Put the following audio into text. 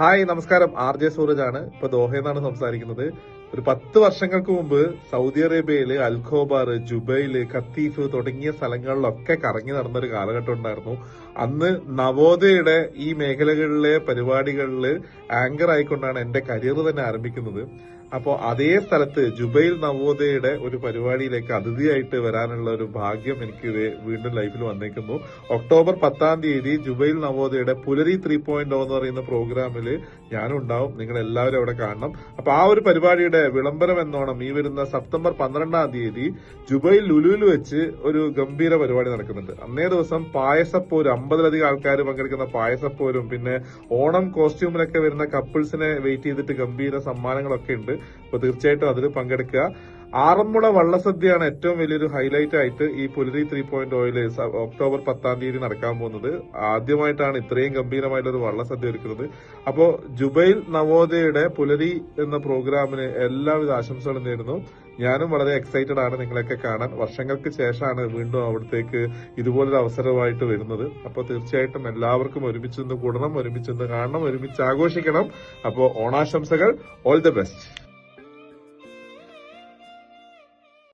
Hi നമസ്കാരം. R J Sooraj ആണ്. ഇപ്പൊ നിന്നാണ് സംസാരിക്കുന്നത്. ഒരു പത്ത് വർഷങ്ങൾക്ക് മുമ്പ് സൗദി അറേബ്യയിൽ അൽഖോബാർ ജുബൈൽ ഖത്തീഫ് തുടങ്ങിയ സ്ഥലങ്ങളിലൊക്കെ കറങ്ങി നടന്ന ഒരു കാലഘട്ടം ഉണ്ടായിരുന്നു. അന്ന് നവോദയയുടെ ഈ മേഖലകളിലെ പരിപാടികളിൽ ആങ്കർ ആയിക്കൊണ്ടാണ് എന്റെ കരിയർ തന്നെ ആരംഭിക്കുന്നത്. അപ്പോൾ അതേ സ്ഥലത്ത് ജുബൈൽ നവോദയയുടെ ഒരു പരിപാടിയിലേക്ക് അതിഥിയായിട്ട് വരാനുള്ള ഒരു ഭാഗ്യം എനിക്ക് വീണ്ടും ലൈഫിൽ വന്നേക്കുന്നു. ഒക്ടോബർ പത്താം തീയതി ജുബൈൽ നവോദയയുടെ പുലരി ത്രീ പോയിന്റ് എന്ന് പറയുന്ന പ്രോഗ്രാമിൽ ഞാനുണ്ടാവും. നിങ്ങൾ എല്ലാവരും അവിടെ കാണണം. അപ്പൊ ആ ഒരു പരിപാടിയുടെ വിളംബരം എന്നോണം ഈ വരുന്ന സെപ്റ്റംബർ പന്ത്രണ്ടാം തീയതി ജുബൈ ലുലുവിൽ വെച്ച് ഒരു ഗംഭീര പരിപാടി നടക്കുന്നുണ്ട്. അന്നേ ദിവസം പായസപ്പോരും അമ്പതിലധികം ആൾക്കാർ പങ്കെടുക്കുന്ന പായസപ്പോരും പിന്നെ ഓണം കോസ്റ്റ്യൂമിലൊക്കെ വരുന്ന കപ്പിൾസിനെ വെയിറ്റ് ചെയ്തിട്ട് ഗംഭീര സമ്മാനങ്ങളൊക്കെ ഉണ്ട്. അപ്പൊ തീർച്ചയായിട്ടും അതിൽ പങ്കെടുക്കുക. ആറന്മുള വള്ളസദ്യയാണ് ഏറ്റവും വലിയൊരു ഹൈലൈറ്റ് ആയിട്ട് ഈ പുലരി ത്രീ പോയിന്റ് ഓയിൽ ഒക്ടോബർ പത്താം തീയതി നടക്കാൻ പോകുന്നത്. ആദ്യമായിട്ടാണ് ഇത്രയും ഗംഭീരമായിട്ടുള്ള ഒരു വള്ളസദ്യ ഒരുക്കുന്നത്. അപ്പോ ജുബൈൽ നവോദയയുടെ പുലരി എന്ന പ്രോഗ്രാമിന് എല്ലാവിധ ആശംസകളും നേരുന്നു. ഞാനും വളരെ എക്സൈറ്റഡ് ആണ് നിങ്ങളെയൊക്കെ കാണാൻ. വർഷങ്ങൾക്ക് ശേഷമാണ് വീണ്ടും അവിടത്തേക്ക് ഇതുപോലൊരു അവസരമായിട്ട് വരുന്നത്. അപ്പോൾ തീർച്ചയായിട്ടും എല്ലാവർക്കും ഒരുമിച്ച് നിന്ന് കൂടണം ഒരുമിച്ച് നിന്ന് കാണണം ഒരുമിച്ച് ആഘോഷിക്കണം. അപ്പോൾ ഓണാശംസകൾ. All the best